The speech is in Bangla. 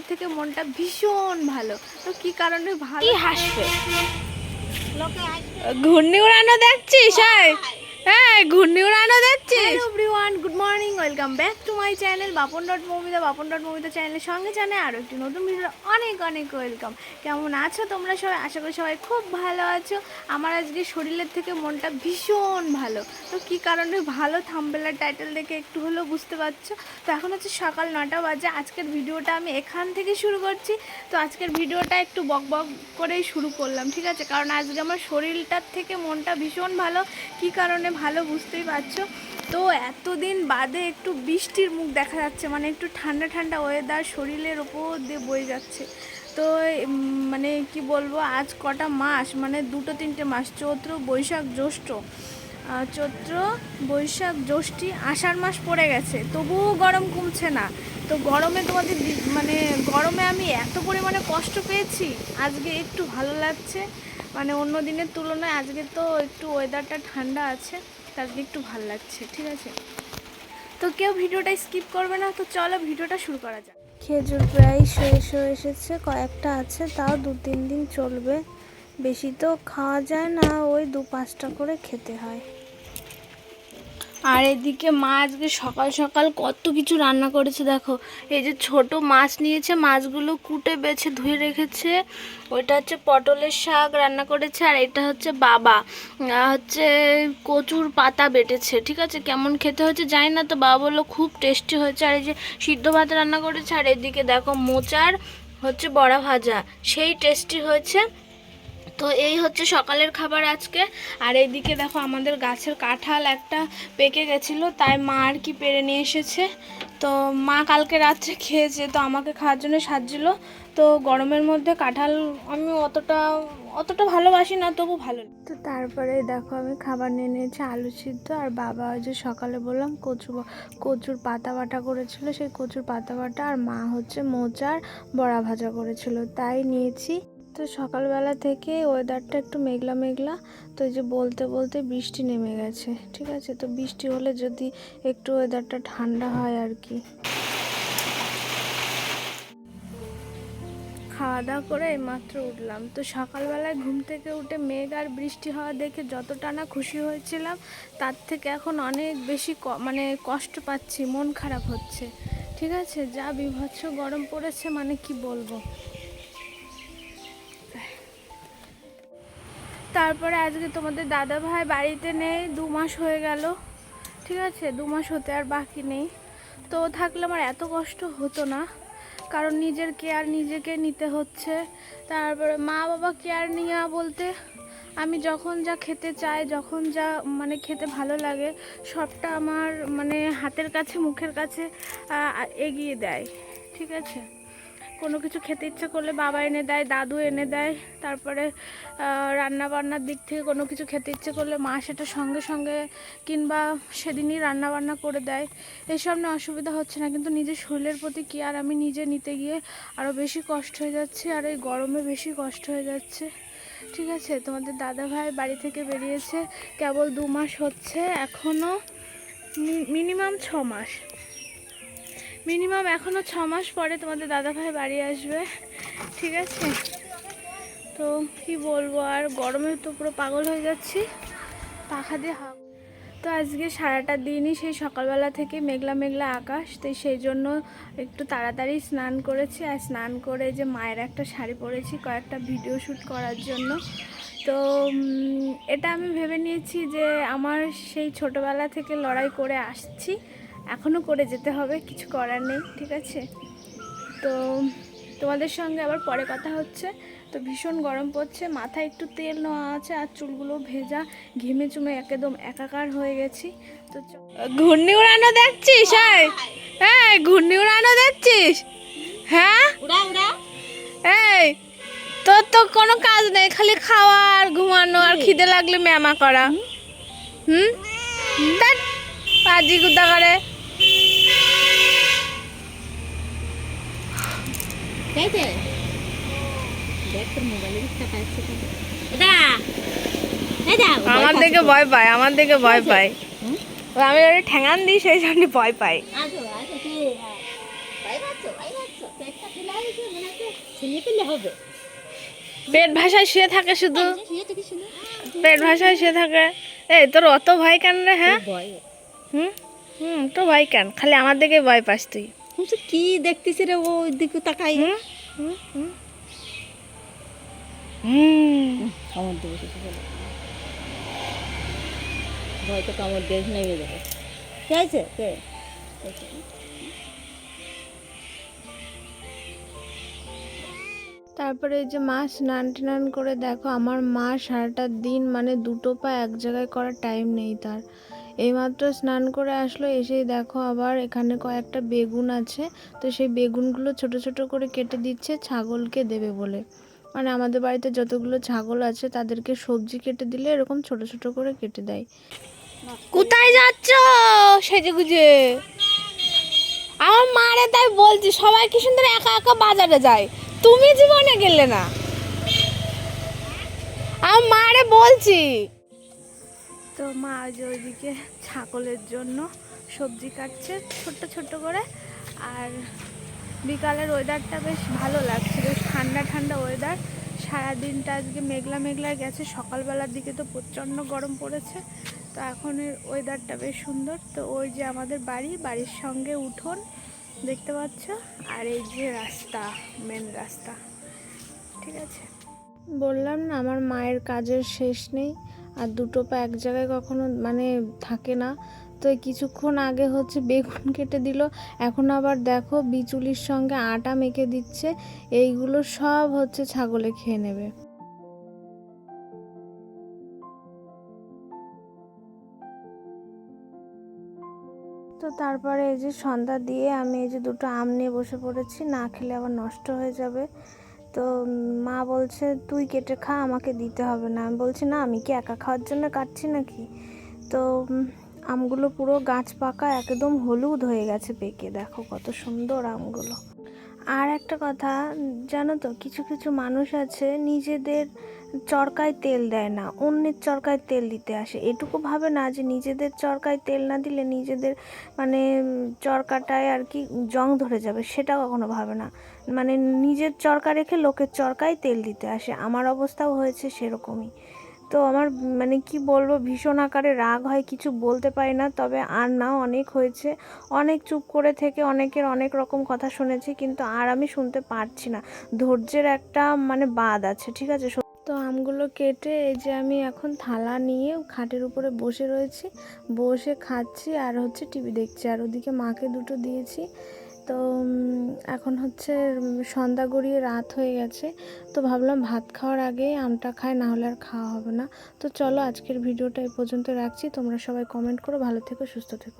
শরীরের থেকে মনটা ভীষণ ভালো। তো কি কারণে ভালো? কি হাসবে? ঘূর্ণি উড়ানো দেখছিস এই? হ্যাঁ good morning welcome to my channel Bapon dot dot সঙ্গে আরও একটি নতুন ভিডিও অনেক অনেক ওয়েলকাম কেমন আছো তোমরা সবাই? আশা করি সবাই খুব ভালো আছো। আমার আজকে শরীরের থেকে মনটা ভীষণ ভালো। তো কি কারণে ভালো থাম্বেলার টাইটেল দেখে একটু হলেও বুঝতে পারছ? তো এখন হচ্ছে সকাল নটা বাজে। আজকের ভিডিওটা আমি এখান থেকে শুরু করছি। তো আজকের ভিডিওটা একটু বক বক করেই শুরু করলাম, ঠিক আছে? কারণ আজকে আমার শরীরটার থেকে মনটা ভীষণ ভালো। কি কারণে ভালো বুঝতেই পারছ। তো এতদিন বাদে একটু বৃষ্টির মুখ দেখা যাচ্ছে মানে একটু ঠান্ডা ঠান্ডা ওয়েদার শরীরের ওপর দিয়ে বয়ে যাচ্ছে। তো মানে কি বলব, আজ কটা মাস মানে দুটো তিনটে মাস, চৈত্র, বৈশাখ, জ্যৈষ্ঠ। চৈত্র, বৈশাখ, জ্যৈষ্ঠী, আষাঢ় মাস পড়ে গেছে। তবুও গরম কমছে না। তো গরমে তোমাদের মানে গরমে আমি এত পরিমাণে কষ্ট পেয়েছি, আজকে একটু ভালো লাগছে। মানে অন্য দিনের তুলনায় আজকে তো একটু ওয়েদারটা ঠান্ডা আছে, তো আজকে একটু ভালো লাগছে, ঠিক আছে? তো কেউ ভিডিওটা স্কিপ করবে না, তো চলো ভিডিওটা শুরু করা যাক। খেজুর প্রায় শেষ হয়ে এসেছে, কয়েকটা আছে, তাও দু তিন দিন চলবে। বেশি তো খাওয়া যায় না, ওই দু পাঁচটা করে খেতে হয়। আর এদিকে মা আজকে সকাল সকাল কত কিছু রান্না করেছে দেখো। এই যে ছোট মাছ নিয়েছে, মাছগুলো কুটে, বেছে, ধুয়ে রেখেছে। ওইটা হচ্ছে পটলের শাক রান্না করেছে, আর এটা হচ্ছে বাবা। হচ্ছে কচুর পাতা বেটেছে, ঠিক আছে? কেমন খেতে হচ্ছে জানি না, তো বাবা বলল খুব টেস্টি হয়েছে। আর এই যে সিদ্ধ ভাত রান্না করেছে, আর এদিকে দেখো মোচার হচ্ছে বড়া ভাজা, সেই টেস্টি হয়েছে। তো এই হচ্ছে সকালের খাবার আজকে। আর এইদিকে দেখো আমাদের গাছের কাঁঠাল একটা পেকে গেছিল, তাই মা আর কি পেরে নিয়ে এসেছে। তো মা কালকে রাত্রে খেয়েছে, তো আমাকে খাওয়ার জন্য সাজছিল। তো গরমের মধ্যে কাঁঠাল আমি অতটা অতটা ভালোবাসি না, তবু ভালো তো তারপরে দেখো আমি খাবার নিয়ে নিয়েছি, আলু সিদ্ধ। আর বাবা ওই যে সকালে বললাম কচু কচুর পাতা বাটা করেছিল, সেই কচুর পাতা বাটা। আর মা হচ্ছে মোচার বড়া ভাজা করেছিল, তাই নিয়েছি। তো সকালবেলা থেকে ওয়েদারটা একটু মেঘলা মেঘলা, তো যে বলতে বলতে বৃষ্টি নেমে গেছে, ঠিক আছে? তো বৃষ্টি হলে যদি একটু ওয়েদারটা ঠান্ডা হয় আর কি। খাওয়া দাওয়া করে মাত্র উঠলাম। তো সকালবেলায় ঘুম থেকে উঠে মেঘ আর বৃষ্টি হওয়া দেখে যতটা না খুশি হয়েছিলাম, তার থেকে এখন অনেক বেশি মানে কষ্ট পাচ্ছি, মন খারাপ হচ্ছে। ঠিক আছে? যা বিভৎস গরম পড়েছে মানে কি বলব? তারপরে আজকে তোমাদের দাদা ভাই বাড়িতে নেই, দু মাস হয়ে গেল। ঠিক আছে, দু মাস হতে আর বাকি নেই। তো থাকলে আমার এত কষ্ট হতো না, কারণ নিজের কেয়ার নিজেকে নিতে হচ্ছে। তারপরে মা বাবা কেয়ার নেওয়া বলতে আমি যখন যা খেতে চাই, যখন যা মানে খেতে ভালো লাগে, সবটা আমার মানে হাতের কাছে, মুখের কাছে এগিয়ে দেয়। ঠিক আছে? কোনো কিছু খেতে ইচ্ছা করলে বাবা এনে দেয়, দাদু এনে দেয়। তারপরে রান্না বান্নার দিক থেকে কোনো কিছু খেতে ইচ্ছে করলে মা সেটা সঙ্গে সঙ্গে কিংবা সেদিনই রান্না বান্না করে দেয়। এসব নিয়ে অসুবিধা হচ্ছে না, কিন্তু নিজের শরীরের প্রতি কি আর আমি নিজে নিতে গিয়ে আরও বেশি কষ্ট হয়ে যাচ্ছে, আর এই গরমে বেশি কষ্ট হয়ে যাচ্ছে। ঠিক আছে, তোমাদের দাদা ভাই বাড়ি থেকে বেরিয়েছে, কেবল দু মাস হচ্ছে এখনও মিনিমাম ছ মাস। মিনিমাম এখনও ছ মাস পরে তোমাদের দাদাভাই বাড়ি আসবে, ঠিক আছে? তো কি বলব আর, গরমে তো পুরো পাগল হয়ে যাচ্ছি, পাখা দিয়ে হাওয়া। তো আজকে সারাটা দিনই সেই সকালবেলা থেকে মেঘলা মেঘলা আকাশ, তো সেই জন্য একটু তাড়াতাড়ি স্নান করেছি। আর স্নান করে যে মায়ের একটা শাড়ি পরেছি, কয়েকটা ভিডিও শ্যুট করার জন্য। তো এটা আমি ভেবে নিয়েছি যে আমার সেই ছোটোবেলা থেকে লড়াই করে আসছি। এখনও করে যেতে হবে কিছু করার নেই ঠিক আছে? তো তোমাদের সঙ্গে আবার পরে কথা হচ্ছে। তো ভীষণ গরম পড়ছে মাথায় একটু তেল নেওয়া আছে আর চুলগুলো ভেজা ঘেমে চুমে একদম একাকার হয়ে গেছি। তো ঘূর্ণি উড়ানো দেখছিস? হ্যাঁ ঘূর্ণি উড়ানো দেখছিস? হ্যাঁ? এই তোর তো কোনো কাজ নেই খালি খাওয়া আর ঘুমানো আর খিদে লাগলে ম্যামা করা। হুম? দেখ পাজি গুদা করে। দেখে দেখ তোর মোবাইলে এটা আমার দিকে ভয় পায় আমার দিকে ভয় পায়। আমি ওটা ঠ্যাঙান দিই সেই জন্য ভয় পাই পেট ভাষায় শুয়ে থাকে শুধু। পেট ভাষায় শুয়ে থাকে। এই তোর অত ভয় কেন রে হ্যাঁ? হুম? হুম তো ভয় কেন? খালি আমার দিকে ভয় পাস তুই। কি দেখতেছি রে ও দিকে তাকাই কামড় দেবে কিছু বলে। ভয় তো কামড় দিয়ে নেমে যাবে কে আছে? কে? তারপরে এই যে মা স্নান টান করে দেখো আমার মা সারাটা দিন মানে দুটো পা এক জায়গায় করার টাইম নেই তার। এইমাত্র স্নান করে আসলো, এসেই দেখো আবার এখানে কয়েকটা বেগুন আছে। তো সেই বেগুনগুলো ছোট ছোট করে কেটে দিচ্ছে, ছাগলকে দেবে বলে। মানে আমাদের বাড়িতে যতগুলো ছাগল আছে, তাদেরকে সবজি কেটে দিলে এরকম ছোট ছোট করে কেটে দেয়। কোথায় যাচ্ছ? সেজে গুজে আমার মারে তাই বলছি, সবাই কি সুন্দর একা একা বাজারে যায়? তুমি জীবনে গেলে না। আমার মারে বলছি তো মা আজ ওইদিকে ছাগলের জন্য সবজি কাটছে, ছোট্ট ছোট্ট করে। আর বিকালের ওয়েদারটা বেশ ভালো লাগছে, বেশ ঠান্ডা ঠান্ডা ওয়েদার সারাদিনটা আজকে মেঘলা মেঘলা গেছে, সকালবেলার দিকে তো প্রচণ্ড গরম পড়েছে। তো এখনের ওয়েদারটা বেশ সুন্দর। তো ওই যে আমাদের বাড়ি, বাড়ির সঙ্গে উঠোন, দেখতে পাচ্ছ? আর এই যে রাস্তা মেন রাস্তা। ঠিক আছে? বললাম না, আমার মায়ের কাজের শেষ নেই। আর দুটো পা এক জায়গায় কখনো মানে থাকে না। তো কিছুক্ষণ আগে হচ্ছে বেগুন কেটে দিল, এখন আবার দেখো বিচুলির সঙ্গে আটা মেখে দিচ্ছে, এইগুলো সব হচ্ছে ছাগলে খেয়ে নেবে। তো তারপরে এই যে সন্ধ্যা দিয়ে আমি এই যে দুটো আম নিয়ে বসে পড়েছি, না খেলে আবার নষ্ট হয়ে যাবে। তো মা বলছে, তুই কেটে খা, আমাকে দিতে হবে না। আমি বলছি, না, আমি কি একা খাওয়ার জন্য কাটছি নাকি? তো আমগুলো পুরো গাছ পাকা, একদম হলুদ হয়ে গেছে পেকে। দেখো কত সুন্দর আমগুলো। আর একটা কথা, জানো তো, কিছু কিছু মানুষ আছে নিজেদের চরকায় তেল দেয় না, অন্যের চরকায় তেল দিতে আসে। এটুকু ভাবে না যে নিজেদের চরকায় তেল না দিলে নিজেদের মানে চরকাটায় আর কি জং ধরে যাবে, সেটা কখনো ভাবে না। মানে নিজের চরকা রেখে লোকের চরকায় তেল দিতে আসে। আমার অবস্থাও হয়েছে সেরকমই। তো আমার মানে কি বলব, ভীষণ আকারে রাগ হয়, কিছু বলতে পারি না। তবে আর না, অনেক হয়েছে। অনেক চুপ করে থেকে অনেকের অনেক রকম কথা শুনেছি, কিন্তু আর আমি শুনতে পারছি না। ধৈর্যের একটা মানে বাদ আছে, ঠিক আছে? তো আমগুলো কেটে এই যে আমি এখন থালা নিয়ে খাটের উপরে বসে রয়েছি। বসে খাচ্ছি আর হচ্ছে টিভি দেখছি। আর ওদিকে মাকে দুটো দিয়েছি। তো এখন হচ্ছে সন্ধ্যা গড়িয়ে রাত হয়ে গেছে। তো ভাবলাম ভাত খাওয়ার আগে আমটা খাই, না হলে আর খাওয়া হবে না। তো চলো আজকের ভিডিওটা এই পর্যন্ত রাখছি। তোমরা সবাই কমেন্ট করো। ভালো থেকো, সুস্থ থেকো।